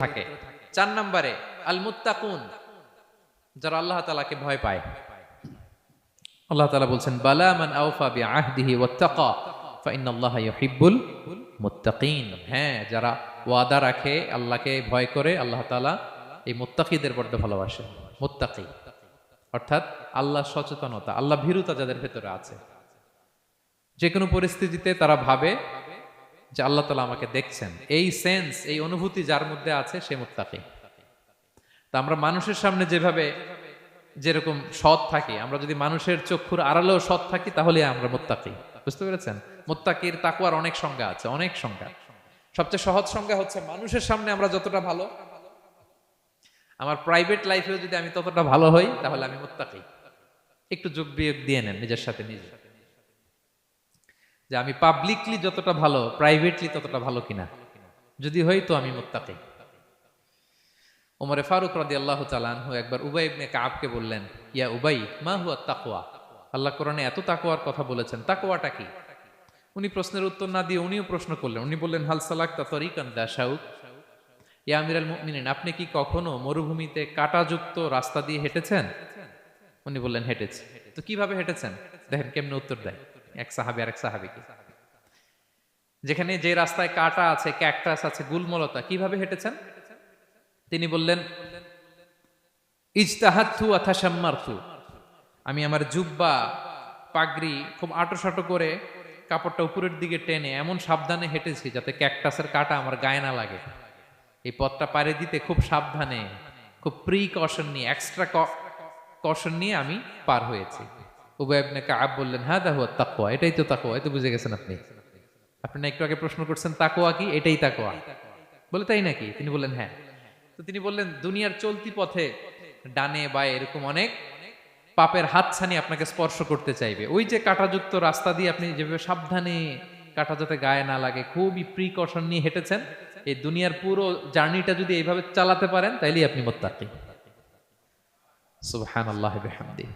থাকে। চার নম্বরে আল মুত্তাকুন যারা আল্লাহ তালাকে ভয় পায়। আল্লাহ তালা বলছেন, বালা মান আউফা বি আহদিহি ওয়াত্তাকা ইউহিব্বুল মুত্তাকিন। হ্যাঁ যারা ওয়াদা রাখে, আল্লাহকে ভয় করে, আল্লাহ তাআলা এই মুত্তাকিদের ভালোবাসে। মুত্তাকি। অর্থাৎ আল্লাহ সচেতনতা, আল্লাহ ভীরুতা যাদের ভেতরে আছে। যে কোনো পরিস্থিতিতে তারা ভাবে যে আল্লাহ তালা আমাকে দেখছেন। এই সেন্স এই অনুভূতি যার মধ্যে আছে সে মুত্তাকি। তা আমরা মানুষের সামনে যেভাবে, যেরকম সৎ থাকি, আমরা যদি মানুষের চক্ষুর আড়ালেও সৎ থাকি তাহলে আমরা মোত্তাকি। বুঝতে পেরেছেন? মোত্তাকির তাকুয়ার অনেক সংজ্ঞা আছে, অনেক সংজ্ঞা। সবচেয়ে সহজ সংজ্ঞা হচ্ছে, মানুষের সামনে আমরা যতটা ভালো, আমার প্রাইভেট লাইফেও যদি আমি ততটা ভালো হই, তাহলে আমি মোত্তাকি। একটু যোগ বিয়োগ দিয়ে নেন, নিজের সাথে নিজে। যে আমি পাবলিকলি যতটা ভালো প্রাইভেটলি ততটা ভালো কিনা। যদি হই তো আমি মোত্তাকি। ওমরে ফারুক রাদি আল্লাহ তালানহু একবার উবাই ইবনে কাবকে বললেন, ইয়া উবাই, মা হুয়া তাকওয়া? আল্লাহ কোরআনে এত তাকোয়ার কথা বলেছেন। তাকোয়াটা কি? উনি প্রশ্নের উত্তর না দিয়ে উনিও প্রশ্ন করলেন। উনি বললেন, হাল সালাক তা তরিকান দাশাউক ইয়া আমিরাল মুমিনিন, আপনি কি কখনো মরুভূমিতে কাটাযুক্ত রাস্তা দিয়ে হেঁটেছেন? উনি বললেন, হেঁটেছি। তো কীভাবে হেঁটেছেন? দেখেন কেমনে উত্তর দেয়। এক সাহাবি আর এক সাহাবিকে। যেখানে যে রাস্তায় কাটা আছে ক্যাকটাস আছে, গুলমলতা, কীভাবে হেঁটেছেন? তিনি বললেন, ইজতাহাতু আথাসাম্মারতু আমি আমার জুব্বা, পাগড়ি খুব আটো করে কাপড়টা উপরের দিকে টেনে এমন সাবধানে হেঁটেছি যাতে ক্যাকটাসের কাটা আমার গায়ে না লাগে। এই পথটা পাড়ে দিতে খুব সাবধানে, খুব প্রি কশন নিয়ে এক্সট্রা কশন নিয়ে আমি পার হয়েছি। উভয় আপনি কাব বললেন হ্যাঁ দেখো তাকোয়া এটাই তো তাকোয়া এই তো বুঝে গেছেন আপনি। আপনি একটু আগে প্রশ্ন করছেন তাকোয়া কি? এটাই তাকোয়া বলে তাই নাকি? তিনি বললেন হ্যাঁ। তো তিনি বললেন, দুনিয়ার চলতি পথে ডানে বা এরকম অনেক পাপের হাতছানি আপনাকে স্পর্শ করতে চাইবে। ওই যে কাঁটাযুক্ত রাস্তা দিয়ে আপনি যেভাবে সাবধানে কাঁটা যাতে গায়ে না লাগে, খুবই প্রিকশন নিয়ে হেঁটেছেন, এই দুনিয়ার পুরো জার্নিটা যদি এইভাবে চালাতে পারেন, তাইলেই আপনি মোত্তাকি। সুবহান আল্লাহ বেহামদি।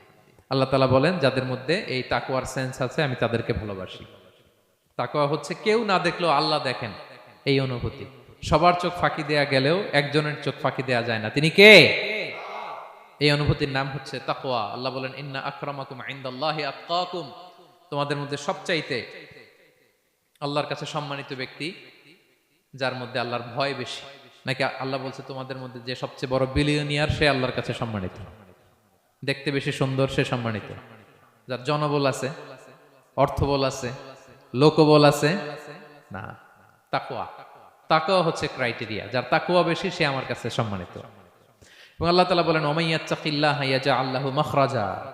আল্লাহ তালা বলেন, যাদের মধ্যে এই তাকুয়ার সেন্স আছে, আমি তাদেরকে ভালোবাসি। তাকুয়া হচ্ছে কেউ না দেখলেও আল্লাহ দেখেন এই অনুভূতি। সবার চোখ ফাঁকি দেয়া গেলেও একজনের চোখ ফাঁকি দেয়া যায় না। তিনি কে? এই অনুভূতির নাম হচ্ছে তাকওয়া। আল্লাহ বলেন, ইন্না আকরামাকুম ইনদাল্লাহি আতকাকুম। তোমাদের মধ্যে সবচাইতে আল্লাহর কাছে সম্মানিত ব্যক্তি, যার মধ্যে আল্লাহর ভয় বেশি। নাকি আল্লাহ বলছে, তোমাদের মধ্যে যে সবচেয়ে বড় বিলিয়নিয়ার সে আল্লাহর কাছে সম্মানিত। দেখতে বেশি সুন্দর সে সম্মানিত। যার জনবল আছে, অর্থবল আছে, লোকবল আছে, না, তাকওয়া। তাকওয়া হচ্ছে ক্রাইটেরিয়া যার তাকওয়া বেশি, সে আমার কাছে সম্মানিত। এবং আল্লাহ তালা বলেন ওমাইয়াত্তাকিল্লাহ ইয়াজা আল্লাহু মখরাজা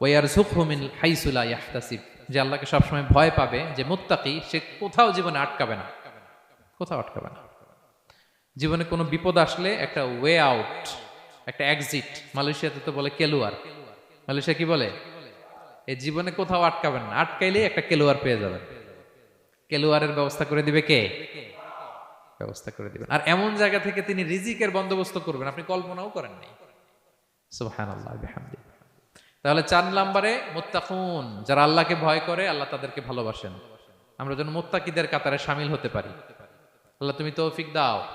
ওয়ারযুকহু মিন হাইসুলা ইয়াহতাসিব। যে আল্লাহকে সবসময় ভয় পাবে যে মুত্তাকি, সে কোথাও জীবনে আটকাবে না। কোথাও আটকাবে না। জীবনে কোনো বিপদ আসলে একটা ওয়ে আউট একটা এক্সিট মালয়েশিয়াতে তো বলে কেলুয়ার মালয়েশিয়া কি বলে? এই জীবনে কোথাও আটকাবেন না, আটকাইলেই একটা কেলুয়ার পেয়ে যাবেন। কেলুয়ারের ব্যবস্থা করে দিবে কে? ব্যবস্থা করে দিবেন। আর এমন জায়গা থেকে তিনি রিজিকের বন্দোবস্ত করবেন, আপনি কল্পনাও করেন নাই। তাহলে চার নম্বরে, মুত্তাকুন, যারা আল্লাহকে ভয় করে, আল্লাহ তাদেরকে ভালোবাসেন। আমরা যেন মোত্তাকিদের কাতারে সামিল হতে পারি। আল্লাহ তুমি তৌফিক দাও।